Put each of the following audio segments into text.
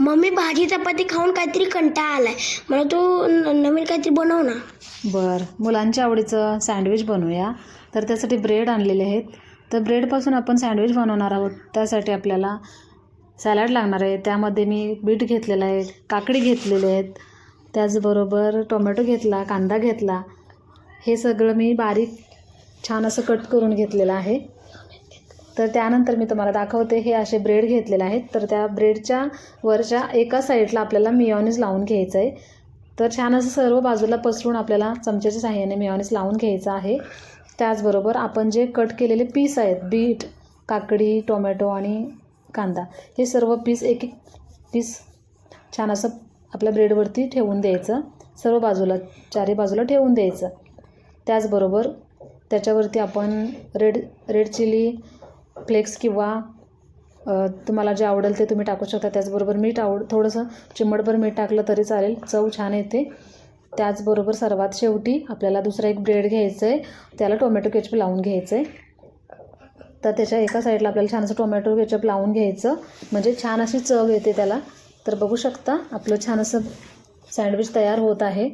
Mummy भाजी चपाती खाऊन काहीतरी कंटाळा आलाय. मला तू न- नवीन काहीतरी बनव ना. बरं मुलांच्या आवडीचं सँडविच बनवूया. तर त्यासाठी ब्रेड आणलेले आहेत. तर ब्रेडपासून आपण सँडविच बनवणार आहोत. त्यासाठी आपल्याला सॅलड लागणार आहे. त्यामध्ये मी बीट घेतलेलं आहे काकडी घेतलेले आहेत. त्याचबरोबर टोमॅटो घेतला कांदा घेतला. हे सगळं मी बारीक छान असं कट करून घेतलेलं आहे. तर त्यानंतर मी तुम्हाला दाखवते हे असे ब्रेड घेतलेले आहेत. तर त्या ब्रेडच्या वरच्या एका साईडला आपल्याला मिओनिज लावून घ्यायचं आहे तर छान असं सर्व बाजूला पसरून आपल्याला चमच्याच्या साह्याने मिओनिज लावून घ्यायचं आहे. त्याचबरोबर आपण जे कट केलेले पीस आहेत बीट काकडी टोमॅटो आणि कांदा हे सर्व पीस एक एक पीस छान असं आपल्या ब्रेडवरती ठेवून द्यायचं. सर्व बाजूला चारी बाजूला ठेवून द्यायचं. त्याचबरोबर त्याच्यावरती आपण रेड रेड चिली फ्लेक्स किंवा तुम्हाला जे आवडेल ते तुम्ही टाकू शकता. त्याचबरोबर मीठ आवड थोडंसं चिमटभर मीठ टाकलं तरी चालेल. चव छान येते. त्याचबरोबर सर्वात शेवटी आपल्याला दुसरा एक ब्रेड घ्यायचं आहे त्याला टोमॅटो केचप लावून घ्यायचं आहे तर त्याच्या एका साईडला आपल्याला छान असं टोमॅटो केचप लावून घ्यायचं. म्हणजे छान अशी चव येते त्याला. तर बघू शकता आपलं छान असं सँडविच तयार होत आहे.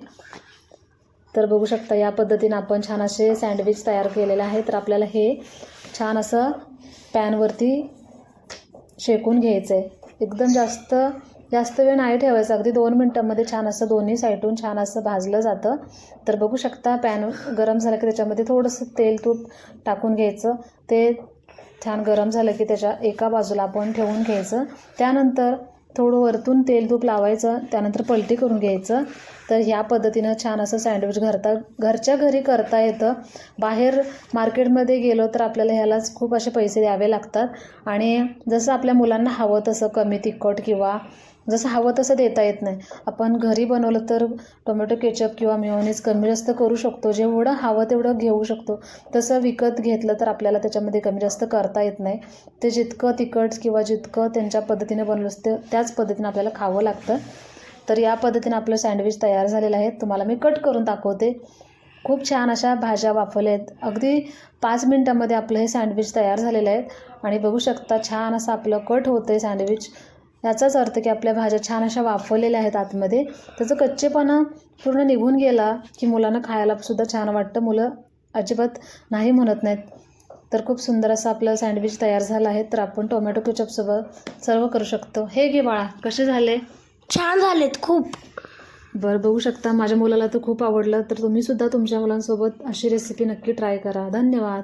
तर बघू शकता या पद्धतीनं आपण छान असे सँडविच तयार केलेले आहे तर आपल्याला हे छान असं पॅनवरती शेकून घ्यायचं आहे एकदम जास्त जास्त वेळ नाही ठेवायचं. अगदी दोन मिनटामध्ये छान असं दोन्ही साईडून छान असं भाजलं जातं. तर बघू शकता पॅन गरम झालं की त्याच्यामध्ये थोडंसं तेल तूप टाकून घ्यायचं. ते छान गरम झालं की त्याच्या एका बाजूला आपण ठेवून घ्यायचं. त्यानंतर थोडं वरतून तेल तूप लावायचं त्यानंतर पलटी करून घ्यायचं. तर ह्या पद्धतीनं छान असं सँडविच घरता घरच्या घरी करता येतं. बाहेर मार्केटमध्ये गेलो तर आपल्याला ह्यालाच खूप असे पैसे द्यावे लागतात. आणि जसं आपल्या मुलांना हवं तसं कमी तिखट किंवा जसं हवं तसं देता येत नाही. आपण घरी बनवलं तर टोमॅटो केचप किंवा मिओनीज कमी जास्त करू शकतो. जेवढं हवं तेवढं घेऊ शकतो. तसं विकत घेतलं तर आपल्याला त्याच्यामध्ये कमी जास्त करता येत नाही. ते जितकं तिखट किंवा जितकं त्यांच्या पद्धतीने बनवलं असतं त्याच पद्धतीने आपल्याला खावं लागतं. तर या पद्धतीने आपलं सँडविच तयार झालेलं आहे. तुम्हाला मी कट करून दाखवते. खूप छान अशा भाज्या वाफवल्या आहेत. अगदी पाच मिनटामध्ये आपलं हे सँडविच तयार झालेलं आहे. आणि बघू शकता छान असं आपलं कट होतं आहे सँडविच. याचाच अर्थ की आपल्या भाज्या छान अशा वाफवलेल्या आहेत आतमध्ये. त्याचं कच्चेपणा पूर्ण निघून गेला की मुलांना खायला सुद्धा छान वाटतं. मुलं अजिबात नाही म्हणत नाहीत. तर खूप सुंदर असं आपलं सँडविच तयार झालं आहे. तर आपण टोमॅटो केचपसोबत सर्व करू शकतो. हे घे बाळा कसे झाले? छान झालेत खूप. बरं बघू शकता. माझ्या मुलाला तर खूप आवडलं. तर तुम्हीसुद्धा तुमच्या मुलांसोबत अशी रेसिपी नक्की ट्राय करा. धन्यवाद.